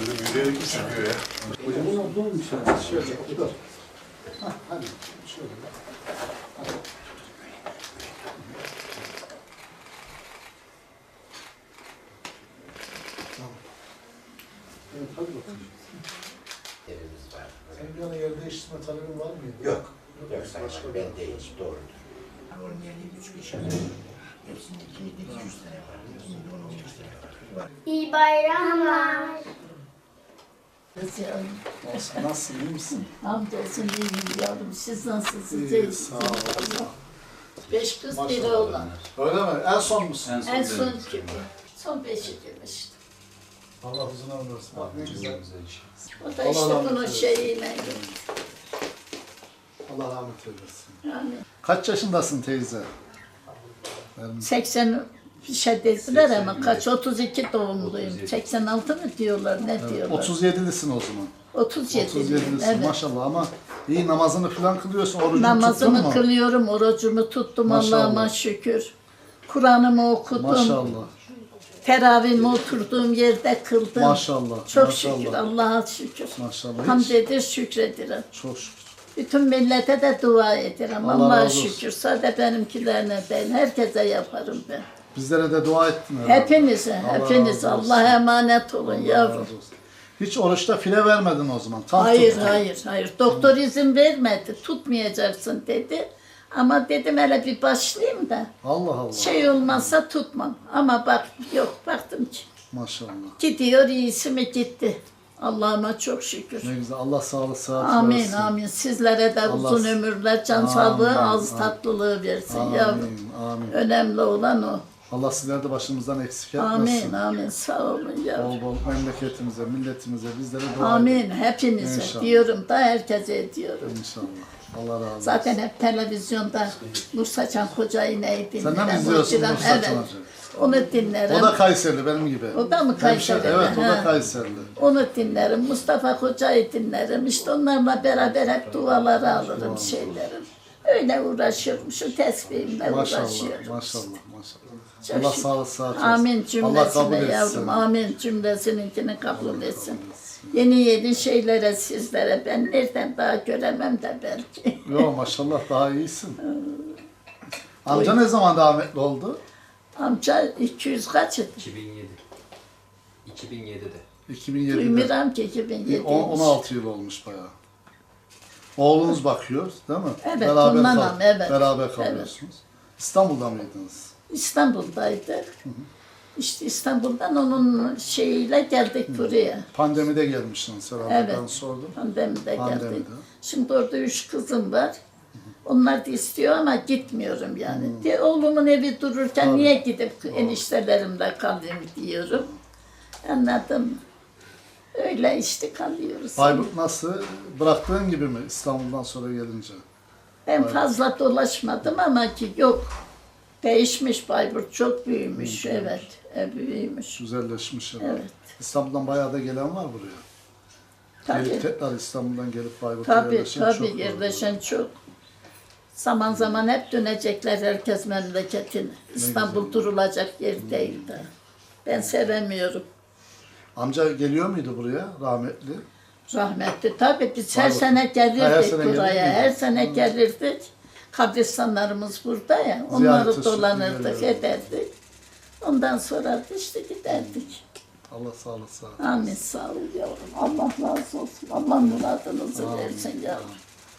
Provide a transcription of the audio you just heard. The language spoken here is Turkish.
Yürü yürüyerek mi çıkıyor ya? Şöyle dur. Hah, hadi şöyle. Hadi. Tamam. Evet hadi bakalım. Evimiz var. Senin bir yana yer değiştirme talebin var mıydı? Yok. Yok Başka sayın bir- ben değil. Doğrudur. Onun yerine üç kişi var. Hepsinde 200 tane var. Hepsinde 10 var. İyi bayramlar. Nasıl Nasılsın, nasılsın, iyi misin? Hamdolsun iyiyim yavrum. Siz nasılsınız? İyi, sağ ol. inşallah. Beş kız bir oğlan. Öyle mi? En son musun? En son gibi. Son beşi girmişti. Allah uzun ömür versin. Bak ne güzel. O da Allah işte rahmet bunun şeyiyle gitti. Allah rahmet eylesin. Yani Kaç yaşındasın teyze? Benim 80 bir şey ama kaç 32 doğumluyum. 86 mı diyorlar ne diyorlar? 37'lisin o zaman. 37. 37'lisin evet. maşallah ama iyi namazını falan kılıyorsun, orucunu tuttun Namazımı mu? kılıyorum, orucumu tuttum Maşallah. Allah'ıma şükür. Kur'an'ımı okudum. Maşallah, Teravihimi oturduğum yerde kıldım. maşallah, Çok maşallah. şükür, Allah'a şükür. Maşallah. Hamd edir, şükredirim. çok şükür. Bütün millete de dua ederim. Allah Allah'a razı olsun. şükür. Sadece benimkilerine değil, herkese yaparım ben. Bizlere de dua ettin herhalde. Hepinize, Allah hepiniz razı olsun. Allah'a emanet olun Allah yavrum. olsun. Hiç oruçta file vermedin o zaman. Tam Hayır, tuttun. hayır, hayır. Doktor izin vermedi. Tutmayacaksın dedi. Ama dedim hele bir başlayayım da. Allah Allah. Şey olmazsa tutmam. Ama bak yok baktım ki. Maşallah. Gidiyor iyisi mi gitti. Allah'ıma çok şükür. Ne güzel. Allah sağlık sıhhat Amin versin. amin. Sizlere de Allah- uzun ömürler, can Amin, sağlığı, ağız amin. tatlılığı versin yavrum. Amin, amin. Önemli olan o. Allah sizleri de başımızdan eksik etmesin. Amin amin. Sağ olun yavrum. Bol bol memleketimize, milletimize, bizlere dua Amin. edin. Hepinize İnşallah. diyorum da herkese diyorum. İnşallah. Allah razı olsun. Zaten hep televizyonda Nur Saçan Hoca'yı neydi? Sen de mi izliyorsun Saçan Evet. Onu dinlerim. O da Kayserili benim gibi. O da mı Hemşire, Kayserili? Evet, o da Ha. Kayserili. Onu dinlerim. Mustafa Hoca'yı dinlerim. İşte onlarla beraber hep duaları alırım şeylerim. Öyle uğraşıyorum. Şu tesbihimle Maşallah, uğraşıyorum. maşallah, maşallah. Çok Allah şükür. sağlık sıhhat versin. Amin Allah kabul cümlesine etsin. yavrum. Amin cümlesininkini kabul etsin. Yeni yeni şeylere sizlere ben nereden daha göremem de belki. Yo maşallah daha iyisin. Amca ne zaman rahmetli oldu? Amca 200 kaç? 2007. 2007'de. 2007'de. Duymuyorum ki 2007. On- 16 yıl olmuş bayağı. Oğlunuz bakıyor değil mi? Evet, beraber ondan evet. Beraber kalıyorsunuz. İstanbul'da mıydınız? İstanbul'daydık. İşte İstanbul'dan onun şeyiyle geldik buraya. Pandemide gelmişsiniz herhalde Evet. ben sordum. Pandemide Pandemide. geldik. Şimdi orada üç kızım var. Onlar da istiyor ama gitmiyorum yani. De, oğlumun evi dururken niye gidip eniştelerimle kalayım diyorum. Anladın mı? Öyle işte kalıyoruz. Bayburt nasıl? Bıraktığın gibi mi İstanbul'dan sonra gelince? Ben fazla dolaşmadım ama ki yok. Değişmiş Bayburt çok büyümüş evet. E, büyümüş. Güzelleşmiş herhalde. Evet. İstanbul'dan bayağı da gelen var buraya. Tabii. Gelip tekrar İstanbul'dan gelip Bayburt'a Tabii yerleşen tabii çok var. yerleşen çok. Zaman zaman hep dönecekler herkes memleketine. İstanbul durulacak yer değil de. Ben sevemiyorum. Amca geliyor muydu buraya rahmetli? Rahmetli tabii biz her Bayburt. sene gelirdik her sene buraya. Her sene gelirdik. Kabristanlarımız burada ya. Onları dolanırdık, sürekli ederdik. Ondan sonra işte giderdik. Allah sağlık sıhhat. Amin sağ ol yavrum. Allah razı olsun. Allah muradınızı versin yavrum.